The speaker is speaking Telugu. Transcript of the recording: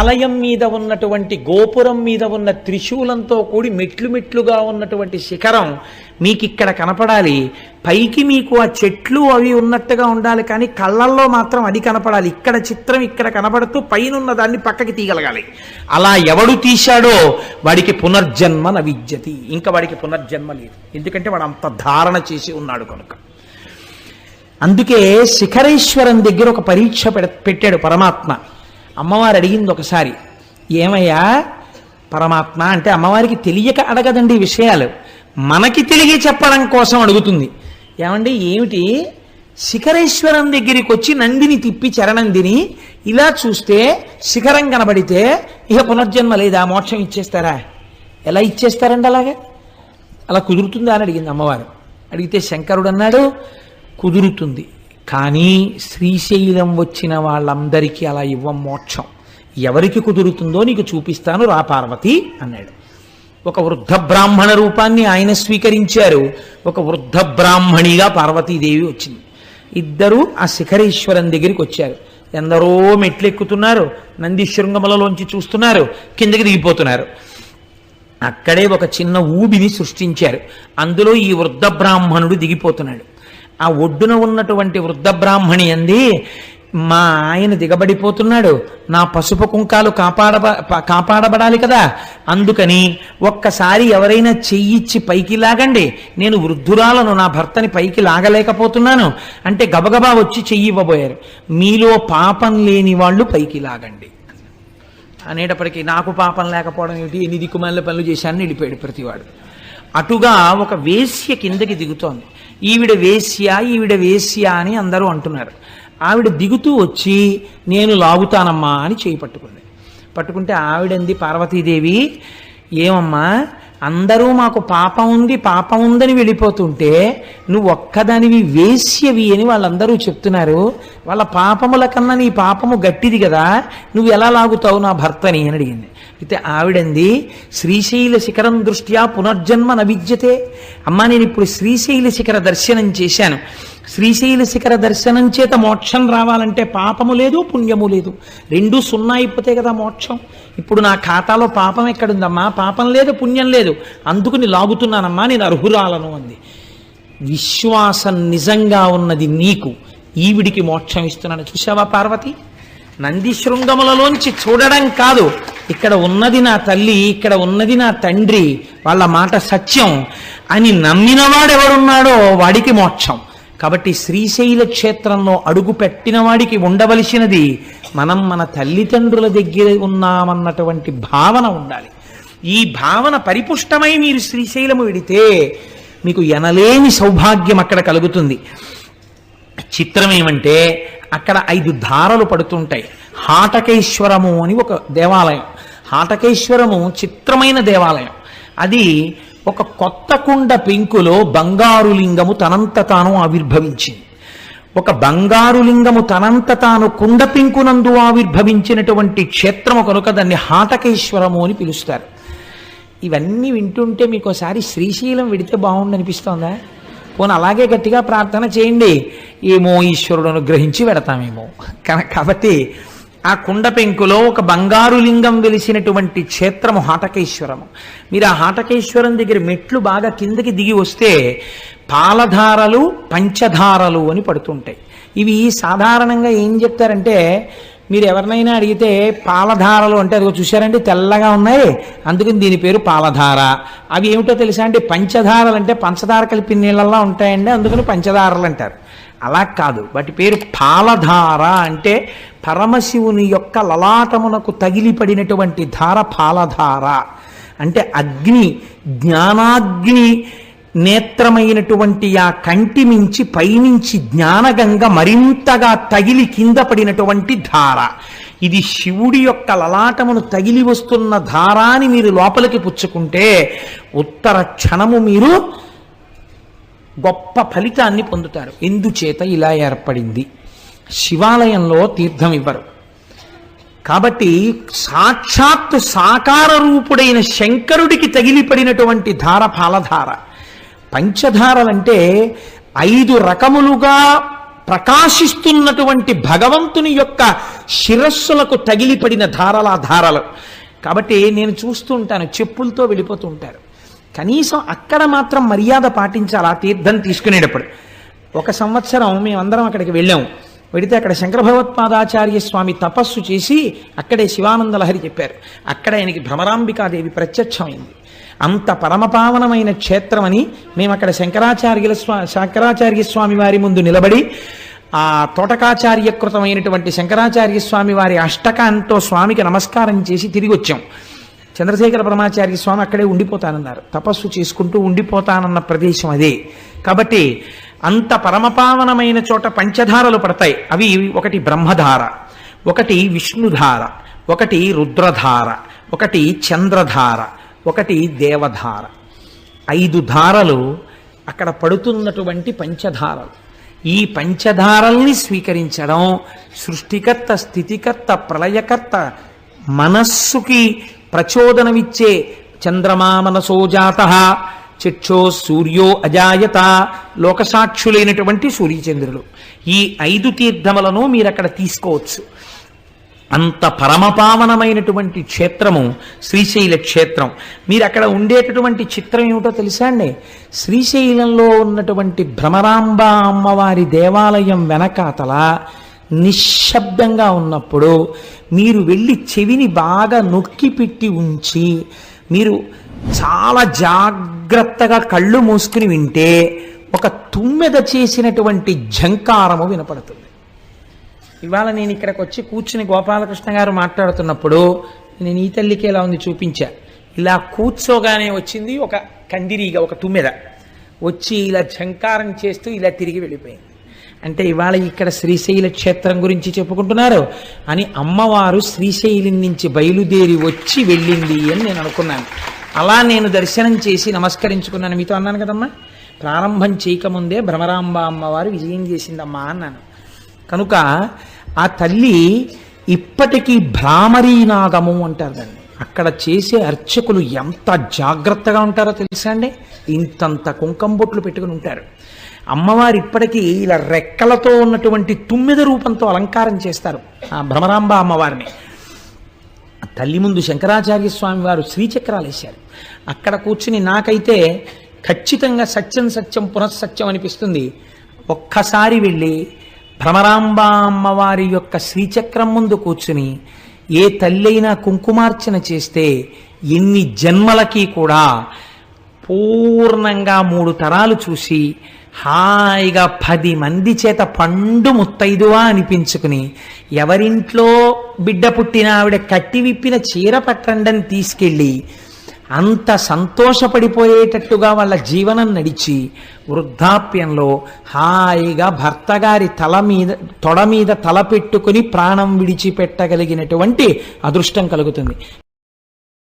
ఆలయం మీద ఉన్నటువంటి గోపురం మీద ఉన్న త్రిశూలంతో కూడి మెట్లు మెట్లుగా ఉన్నటువంటి శిఖరం మీకు ఇక్కడ కనపడాలి. పైకి మీకు ఆ చెట్లు అవి ఉన్నట్టుగా ఉండాలి కానీ కళ్ళల్లో మాత్రం అది కనపడాలి. ఇక్కడ చిత్రం ఇక్కడ కనపడుతూ పైన ఉన్న దాన్ని పక్కకి తీయగలగాలి. అలా ఎవడు తీశాడో వాడికి పునర్జన్మ నవిద్యతి ఇంకా వాడికి పునర్జన్మ లేదు. ఎందుకంటే వాడు అంత ధారణ చేసి ఉన్నాడు కనుక. అందుకే శిఖరేశ్వరం దగ్గర ఒక పరీక్ష పెడ- పెట్టాడు పరమాత్మ. అమ్మవారు అడిగింది ఒకసారి ఏమయ్యా పరమాత్మ అంటే అమ్మవారికి తెలియక అడగదండి ఈ విషయాలు. మనకి తెలియ చెప్పడం కోసం అడుగుతుంది. ఏమండి ఏమిటి? శిఖరేశ్వరం దగ్గరికి వచ్చి నందిని తిప్పి చరణందిని ఇలా చూస్తే శిఖరం కనబడితే ఇక పునర్జన్మ లేదా? మోక్షం ఇచ్చేస్తారా? ఎలా ఇచ్చేస్తారండి అలాగే? అలా కుదురుతుందా అని అడిగింది అమ్మవారు. అడిగితే శంకరుడు అన్నాడు కుదురుతుంది. కానీ శ్రీశైలం వచ్చిన వాళ్ళందరికీ అలా ఇవ్వం మోక్షం. ఎవరికి కుదురుతుందో నీకు చూపిస్తాను రా పార్వతి అన్నాడు. ఒక వృద్ధ బ్రాహ్మణ రూపాన్ని ఆయన స్వీకరించారు. ఒక వృద్ధ బ్రాహ్మణిగా పార్వతీదేవి వచ్చింది. ఇద్దరు ఆ శిఖరేశ్వరం దగ్గరికి వచ్చారు. ఎందరో మెట్లు ఎక్కుతున్నారు నంది శృంగములలోంచి చూస్తున్నారు కిందకి దిగిపోతున్నారు. అక్కడే ఒక చిన్న ఊబిని సృష్టించారు. అందులో ఈ వృద్ధ బ్రాహ్మణుడు దిగిపోతున్నాడు. ఆ ఒడ్డున ఉన్నటువంటి వృద్ధ బ్రాహ్మణి అంది మా ఆయన దిగబడిపోతున్నాడు. నా పసుపు కుంకాలు కాపాడబ కాపాడబడాలి కదా. అందుకని ఒక్కసారి ఎవరైనా చెయ్యిచ్చి పైకి లాగండి. నేను వృద్ధురాలను నా భర్తని పైకి లాగలేకపోతున్నాను. అంటే గబగబా వచ్చి చెయ్యి ఇవ్వబోయారు. మీలో పాపం లేని వాళ్ళు పైకి లాగండి. అనేటప్పటికీ నాకు పాపం లేకపోవడం ఏమిటి ఎన్ని దిక్కుమాల పనులు చేశానని వెళ్ళిపోయాడు ప్రతివాడు. అటుగా ఒక వేశ్య కిందకి దిగుతోంది. ఈవిడ వేశ్య ఈవిడ వేశ్య అని అందరూ అంటున్నారు. ఆవిడ దిగుతూ వచ్చి నేను లాగుతానమ్మా అని చేయి పట్టుకుంది. పట్టుకుంటే ఆవిడంది పార్వతీదేవి ఏమమ్మా అందరూ మాకు పాపం ఉంది పాపం ఉందని వెళ్ళిపోతుంటే నువ్వు ఒక్కదానివి వేశ్యవి అని వాళ్ళందరూ చెప్తున్నారు. వాళ్ళ పాపముల కన్నా నీ పాపము గట్టిది కదా నువ్వు ఎలా లాగుతావు నా భర్తని? అని అడిగింది. అయితే ఆవిడంది శ్రీశైల శిఖరం దృష్ట్యా పునర్జన్మ నవిద్యతే. అమ్మా నేను ఇప్పుడు శ్రీశైల శిఖర దర్శనం చేశాను. శ్రీశైల శిఖర దర్శనం చేత మోక్షం రావాలంటే పాపము లేదు పుణ్యము లేదు. రెండు సున్నా అయిపోతే కదా మోక్షం. ఇప్పుడు నా ఖాతాలో పాపం ఎక్కడుందమ్మా? పాపం లేదు పుణ్యం లేదు. అందుకుని లాగుతున్నానమ్మా నేను అర్హురాలను అంది. విశ్వాసం నిజంగా ఉన్నది నీకు. ఈవిడికి మోక్షం ఇస్తున్నాను చూసావా పార్వతి? నంది శృంగములలోంచి చూడడం కాదు. ఇక్కడ ఉన్నది నా తల్లి ఇక్కడ ఉన్నది నా తండ్రి వాళ్ళ మాట సత్యం అని నమ్మినవాడెవరున్నాడో వాడికి మోక్షం. కాబట్టి శ్రీశైల క్షేత్రంలో అడుగు పెట్టిన వాడికి ఉండవలసినది మనం మన తల్లిదండ్రుల దగ్గర ఉన్నామన్నటువంటి భావన ఉండాలి. ఈ భావన పరిపుష్టమై మీరు శ్రీశైలము విడితే మీకు ఎనలేని సౌభాగ్యం అక్కడ కలుగుతుంది. చిత్రం ఏమంటే అక్కడ ఐదు ధారలు పడుతుంటాయి. హాటకేశ్వరము అని ఒక దేవాలయం. హాటకేశ్వరము చిత్రమైన దేవాలయం. అది ఒక కొత్త కుండ పెంకులో బంగారు లింగము తనంత తాను ఆవిర్భవించింది. ఒక బంగారు లింగము తనంత తాను కుండ పెంకునందు ఆవిర్భవించినటువంటి క్షేత్రము కనుక దాన్ని హాటకేశ్వరము అని పిలుస్తారు. ఇవన్నీ వింటుంటే మీకు ఒకసారి శ్రీశైలం విడితే బాగుండనిపిస్తోందా? పోనీ అలాగే గట్టిగా ప్రార్థన చేయండి. ఏమో ఈశ్వరుడు అనుగ్రహించి పెడతామేమో కాబట్టి ఆ కుండ పెంకులో ఒక బంగారు లింగం వెలిసినటువంటి క్షేత్రము హాటకేశ్వరము. మీరు ఆ హాటకేశ్వరం దగ్గర మెట్లు బాగా కిందకి దిగి వస్తే పాలధారలు పంచధారలు అని పడుతుంటాయి. ఇవి సాధారణంగా ఏం చెప్తారంటే మీరు ఎవరినైనా అడిగితే పాలధారలు అంటే అదిగో చూశారంటే తెల్లగా ఉన్నాయి అందుకని దీని పేరు పాలధార. అవి ఏమిటో తెలుసా అంటే పంచదారలు అంటే పంచదార కలిపి నీళ్ళల్లో ఉంటాయండి అందుకని పంచదారలు అంటారు. అలా కాదు. వాటి పేరు పాలధార అంటే పరమశివుని యొక్క లలాటమునకు తగిలిపడినటువంటి ధార పాలధార. అంటే అగ్ని జ్ఞానాగ్ని నేత్రమైనటువంటి ఆ కంటి మించి పైనుంచి జ్ఞానగంగ మరింతగా తగిలి కింద పడినటువంటి ధార. ఇది శివుడి యొక్క లలాటమును తగిలి వస్తున్న ధారాని మీరు లోపలికి పుచ్చుకుంటే ఉత్తర క్షణము మీరు గొప్ప ఫలితాన్ని పొందుతారు. ఎందుచేత ఇలా ఏర్పడింది. శివాలయంలో తీర్థం ఇవ్వరు. కాబట్టి సాక్షాత్తు సాకార రూపుడైన శంకరుడికి తగిలిపడినటువంటి ధార పాలధార పంచధారలంటే ఐదు రకములుగా ప్రకాశిస్తున్నటువంటి భగవంతుని యొక్క శిరస్సులకు తగిలిపడిన ధారల ధారలు కాబట్టి నేను చూస్తుంటాను చెప్పులతో వెళ్ళిపోతుంటారు కనీసం అక్కడ మాత్రం మర్యాద పాటించాలి ఆ తీర్థం తీసుకునేటప్పుడు? ఒక సంవత్సరం మేమందరం అక్కడికి వెళ్ళాం. వెడితే అక్కడ శంకర భగవత్పాదాచార్య స్వామి తపస్సు చేసి అక్కడే శివానంద లహరి చెప్పారు. అక్కడ ఆయనకి భ్రమరాంబికాదేవి ప్రత్యక్షమైంది. అంత పరమపావనమైన క్షేత్రమని మేము అక్కడ శంకరాచార్యుల స్వా శంకరాచార్య స్వామి వారి ముందు నిలబడి ఆ తోటకాచార్యకృతమైనటువంటి శంకరాచార్య స్వామి వారి అష్టకాంతో స్వామికి నమస్కారం చేసి తిరిగి వచ్చాం చంద్రశేఖర బ్రహ్మాచార్య స్వామి అక్కడే ఉండిపోతానన్నారు. తపస్సు చేసుకుంటూ ఉండిపోతానన్న ప్రదేశం అదే. కాబట్టి అంత పరమపావనమైన చోట పంచధారలు పడతాయి. అవి ఒకటి బ్రహ్మధార ఒకటి విష్ణుధార ఒకటి రుద్రధార ఒకటి చంద్రధార ఒకటి దేవధార. ఐదు ధారలు అక్కడ పడుతున్నటువంటి పంచధారలు. ఈ పంచధారల్ని స్వీకరించడం సృష్టికర్త స్థితికర్త ప్రళయకర్త మనస్సుకి ప్రచోదనమిచ్చే చంద్రమా మనసోజాత చక్షో సూర్యో అజాయత లోకసాక్షులైనటువంటి సూర్యచంద్రులు. ఈ ఐదు తీర్థములను మీరు అక్కడ తీసుకోవచ్చు. అంత పరమపావనమైనటువంటి క్షేత్రము శ్రీశైల క్షేత్రం. మీరు అక్కడ ఉండేటటువంటి చిత్రం ఏమిటో తెలుసా అండి? శ్రీశైలంలో ఉన్నటువంటి భ్రమరాంబ అమ్మవారి దేవాలయం వెనకాతల నిశ్శబ్దంగా ఉన్నప్పుడు మీరు వెళ్ళి చెవిని బాగా నొక్కి పెట్టి ఉంచి మీరు చాలా జాగ్రత్తగా కళ్ళు మూసుకుని వింటే ఒక తుమ్మెద చేసినటువంటి ఝంకారము వినపడుతుంది. ఇవాళ నేను ఇక్కడికి వచ్చి కూర్చుని గోపాలకృష్ణ గారు మాట్లాడుతున్నప్పుడు నేను ఈ తల్లికి ఎలా ఉంది చూపించా. ఇలా కూర్చోగానే వచ్చింది ఒక కందిరీగ ఒక తుమ్మెద. వచ్చి ఇలా ఝంకారం చేస్తూ ఇలా తిరిగి వెళ్ళిపోయింది. అంటే ఇవాళ ఇక్కడ శ్రీశైల క్షేత్రం గురించి చెప్పుకుంటున్నారు. అని అమ్మవారు శ్రీశైలం నుంచి బయలుదేరి వచ్చి వెళ్ళింది అని నేను అనుకున్నాను. అలా నేను దర్శనం చేసి నమస్కరించుకున్నాను. మీతో అన్నాను కదమ్మా ప్రారంభం చేయకముందే భ్రమరాంబ అమ్మవారు విజయం చేసిందమ్మా అన్నాను. కనుక ఆ తల్లి ఇప్పటికీ భ్రామరీనాదము అంటారు దాన్ని. అక్కడ చేసే అర్చకులు ఎంత జాగ్రత్తగా ఉంటారో తెలుసా అండి? ఇంతంత కుంకం బొట్లు పెట్టుకుని ఉంటారు. అమ్మవారు ఇప్పటికీ ఇలా రెక్కలతో ఉన్నటువంటి తుమ్మిద రూపంతో అలంకారం చేస్తారు ఆ భ్రమరాంబ అమ్మవారిని. తల్లి ముందు శంకరాచార్య స్వామి వారు శ్రీచక్రాలు వేశారు. అక్కడ కూర్చుని నాకైతే ఖచ్చితంగా సత్యం సత్యం పునఃసత్యం అనిపిస్తుంది. ఒక్కసారి వెళ్ళి భ్రమరాంబ అమ్మవారి యొక్క శ్రీచక్రం ముందు కూర్చుని ఏ తల్లైనా కుంకుమార్చన చేస్తే ఎన్ని జన్మలకి కూడా పూర్ణంగా మూడు తరాలు చూసి హాయిగా పది మంది చేత పండు ముత్తైదువా అనిపించుకుని ఎవరింట్లో బిడ్డ పుట్టిన ఆవిడ కట్టి విప్పిన చీర పట్టండని తీసుకెళ్ళి అంత సంతోషపడిపోయేటట్టుగా వాళ్ళ జీవనం నడిచి వృద్ధాప్యంలో హాయిగా భర్త గారి తల మీద తొడ మీద తల పెట్టుకుని ప్రాణం విడిచిపెట్టగలిగినటువంటి అదృష్టం కలుగుతుంది.